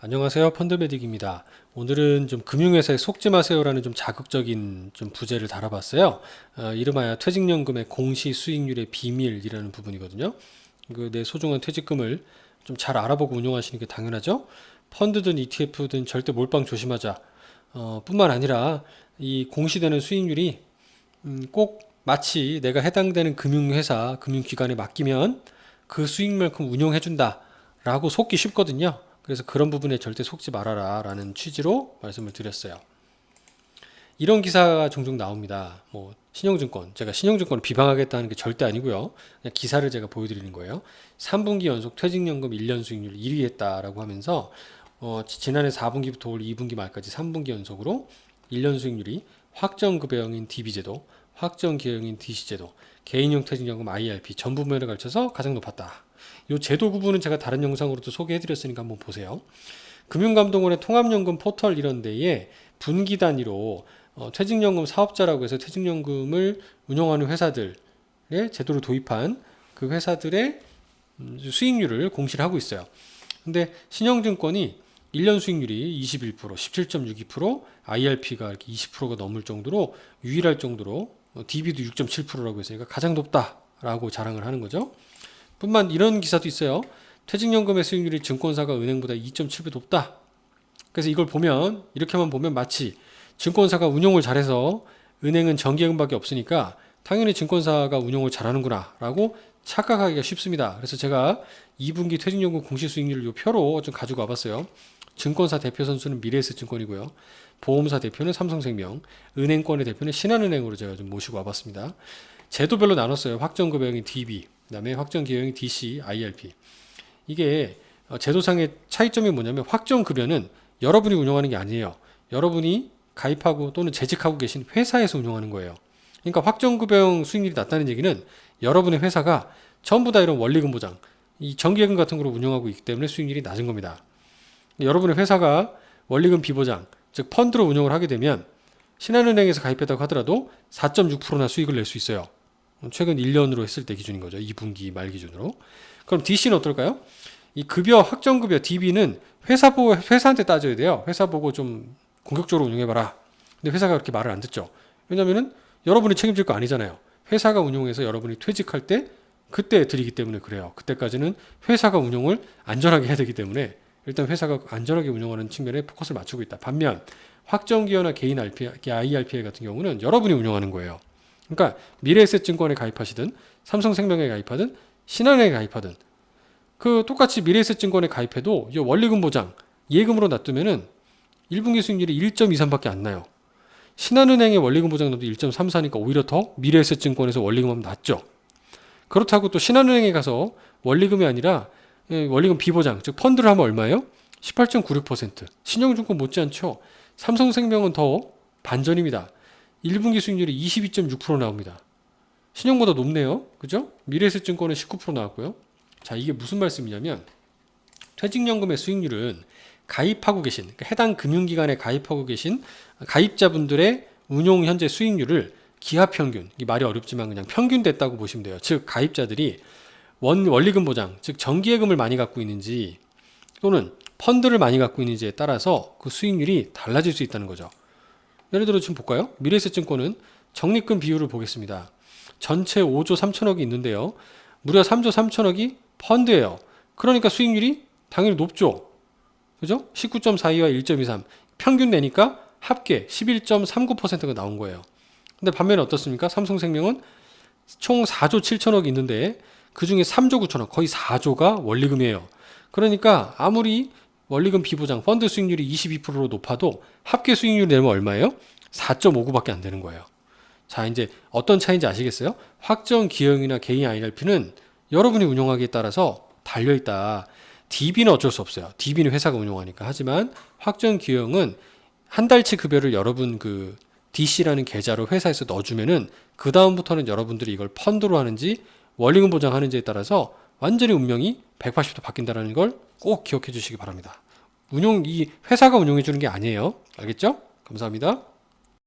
안녕하세요. 펀드메딕입니다. 오늘은 좀 금융회사에 속지 마세요라는 좀 자극적인 좀 부제를 달아봤어요. 어, 이름하여 퇴직연금의 공시 수익률의 비밀이라는 부분이거든요. 그 내 소중한 퇴직금을 좀 잘 알아보고 운용하시는 게 당연하죠. 펀드든 ETF든 절대 몰빵 조심하자. 어, 뿐만 아니라 이 공시되는 수익률이 음, 꼭 마치 내가 해당되는 금융회사, 금융기관에 맡기면 그 수익만큼 운용해준다라고 속기 쉽거든요. 그래서 그런 부분에 절대 속지 말아라 라는 취지로 말씀을 드렸어요. 이런 기사가 종종 나옵니다. 뭐 신용증권, 제가 신용증권을 비방하겠다는 게 절대 아니고요. 그냥 기사를 제가 보여드리는 거예요. 3분기 연속 퇴직연금 1년 수익률 1위 했다라고 하면서 어, 지- 지난해 4분기부터 올 2분기 말까지 3분기 연속으로 1년 수익률이 확정급여형인 DB제도, 확정기여형인 DC제도, 개인용 퇴직연금 IRP 전 부분에 걸쳐서 가장 높았다. 이 제도 구분은 제가 다른 영상으로도 소개해드렸으니까 한번 보세요. 금융감독원의 통합연금 포털 이런 데에 분기 단위로 어, 퇴직연금 사업자라고 해서 퇴직연금을 운영하는 회사들의 제도를 도입한 그 회사들의 음, 수익률을 공시를 하고 있어요. 근데 신영증권이 1년 수익률이 21%, 17.62%, IRP가 이렇게 20%가 넘을 정도로 유일할 정도로 어, DB도 6.7%라고 했으니까 가장 높다라고 자랑을 하는 거죠. 뿐만 이런 기사도 있어요. 퇴직연금의 수익률이 증권사가 은행보다 2.7배 높다. 그래서 이걸 보면 이렇게만 보면 마치 증권사가 운용을 잘해서 은행은 정기예금밖에 없으니까 당연히 증권사가 운용을 잘하는구나라고 착각하기가 쉽습니다. 그래서 제가 2분기 퇴직연금 공시 수익률을 이 표로 좀 가지고 와봤어요. 증권사 대표 선수는 미래에셋 증권이고요. 보험사 대표는 삼성생명, 은행권의 대표는 신한은행으로 제가 좀 모시고 와봤습니다. 제도별로 나눴어요. 확정급여형인 DB, 그다음에 확정 기여형인 DC, IRP. 이게 어, 제도상의 차이점이 뭐냐면 확정 급여는 여러분이 운영하는 게 아니에요. 여러분이 가입하고 또는 재직하고 계신 회사에서 운영하는 거예요. 그러니까 확정급여형 수익률이 낮다는 얘기는 여러분의 회사가 전부 다 이런 원리금 보장, 이 정기예금 같은 거로 운영하고 있기 때문에 수익률이 낮은 겁니다. 여러분의 회사가 원리금 비보장, 즉 펀드로 운영을 하게 되면 신한은행에서 가입했다고 하더라도 4.6%나 수익을 낼 수 있어요. 최근 1년으로 했을 때 기준인 거죠. 2분기 말 기준으로. 그럼 DC는 어떨까요? 이 급여 확정 급여 DB는 회사 보고 회사한테 따져야 돼요. 회사 보고 좀 공격적으로 운영해 봐라. 근데 회사가 그렇게 말을 안 듣죠. 왜냐면은 여러분이 책임질 거 아니잖아요. 회사가 운용해서 여러분이 퇴직할 때 그때 드리기 때문에 그래요. 그때까지는 회사가 운용을 안전하게 해야 되기 때문에 일단 회사가 안전하게 운영하는 측면에 포커스를 맞추고 있다. 반면 확정기여나 개인 RP, IRPA 같은 경우는 여러분이 운영하는 거예요. 그러니까 미래에셋증권에 가입하시든 삼성생명에 가입하든 신한은행에 가입하든 그 똑같이 미래에셋증권에 가입해도 이 원리금 보장 예금으로 놔두면은 1분기 수익률이 1.23밖에 안 나요. 신한은행의 원리금 보장 놔도 1.34니까 오히려 더 미래에셋증권에서 원리금 하면 낮죠. 그렇다고 또 신한은행에 가서 원리금이 아니라 예, 원리금 비보장 즉 펀드를 하면 얼마예요? 18.96% 신영증권 못지않죠. 삼성생명은 더 반전입니다. 1분기 수익률이 22.6% 나옵니다. 신용보다 높네요. 그죠? 미래에셋증권은 19% 나왔고요. 자, 이게 무슨 말씀이냐면 퇴직연금의 수익률은 가입하고 계신 그러니까 해당 금융기관에 가입하고 계신 가입자분들의 운용 현재 수익률을 기하 평균 이 말이 어렵지만 그냥 평균 됐다고 보시면 돼요. 즉 가입자들이 원 원리금 보장 즉 정기예금을 많이 갖고 있는지 또는 펀드를 많이 갖고 있는지에 따라서 그 수익률이 달라질 수 있다는 거죠. 예를 들어 지금 볼까요? 미래에셋증권은 적립금 비율을 보겠습니다. 전체 5조 3천억이 있는데요. 무려 3조 3천억이 펀드예요. 그러니까 수익률이 당연히 높죠. 그죠? 19.42와 1.23 평균 내니까 합계 11.39%가 나온 거예요. 근데 반면에 어떻습니까? 삼성생명은 총 4조 7천억이 있는데 그 중에 3조 9천억 거의 4조가 원리금이에요. 그러니까 아무리 원리금 비보장 펀드 수익률이 22%로 높아도 합계 수익률이 내면 얼마예요? 4.59밖에 안 되는 거예요. 자, 이제 어떤 차이인지 아시겠어요? 확정 기여형이나 개인 IRP는 여러분이 운용하기에 따라서 달려 있다. DB는 어쩔 수 없어요. DB는 회사가 운용하니까. 하지만 확정 기여형은 한 달치 급여를 여러분 그 DC라는 계좌로 회사에서 넣어주면은 그 다음부터는 여러분들이 이걸 펀드로 하는지 원리금 보장하는지에 따라서 완전히 운명이 180도 바뀐다는 걸 꼭 기억해 주시기 바랍니다. 운용 이 회사가 운용해 주는 게 아니에요. 알겠죠? 감사합니다.